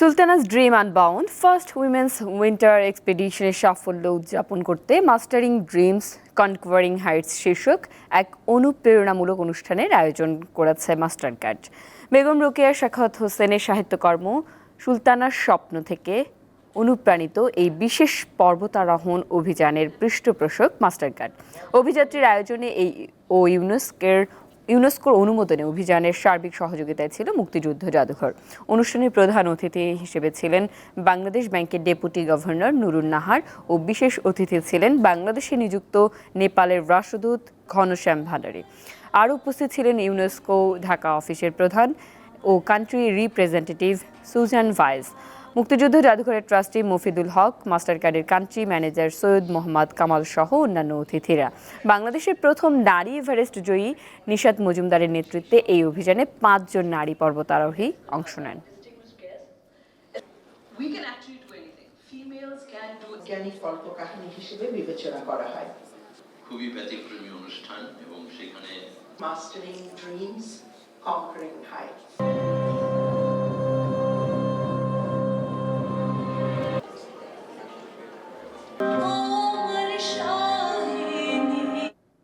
Sultana's dream unbound, first women's winter এক্সপেডিশনের সাফল্য উদযাপন করতে মাস্টারিং ড্রিমস, কনকোয়ারিং হাইটস শীর্ষক এক অনুপ্রেরণামূলক অনুষ্ঠানের আয়োজন করেছে মাস্টার কার্ড বেগম রোকেয়া শাখাত হোসেনের সাহিত্যকর্ম সুলতানার স্বপ্ন থেকে অনুপ্রাণিত এই বিশেষ পর্বতারোহণ অভিযানের পৃষ্ঠপোষক মাস্টার কার্ড অভিযাত্রীর আয়োজনে এই ও ইউনেস্কের ইউনেস্কোর অনুমোদনে অভিযানের সার্বিক সহযোগিতায় ছিল মুক্তিযুদ্ধ জাদুঘর। অনুষ্ঠানে প্রধান অতিথি হিসেবে ছিলেন বাংলাদেশ ব্যাংকের ডেপুটি গভর্নর নুরুন নাহার ও বিশেষ অতিথি ছিলেন বাংলাদেশে নিযুক্ত নেপালের রাষ্ট্রদূত ঘনশ্যাম ভান্ডারী। আরও উপস্থিত ছিলেন ইউনেস্কো ঢাকা অফিসের প্রধান ও কান্ট্রি রিপ্রেজেন্টেটিভ সুজান ভাইস। মুক্তিযুদ্ধ জাদুঘরের ট্রাস্টি মফিদুল হক মাস্টার কার্ডের কান্ট্রি ম্যানেজার সৈয়দ মোহাম্মদ কামাল সহ অন্যান্য অতিথিরা। বাংলাদেশের প্রথম নারী এভারেস্ট জয়ী নিশাত মজুমদারের নেতৃত্বে এই অভিযানে পাঁচজন নারী পর্বতারোহী অংশ নেন। হিসেবে বিবেচনা করা হয়। খুবই ব্যতিক্রমী অনুষ্ঠান এবং সেখানে মাস্টারিং ড্রিমস কনকারিং হাইটস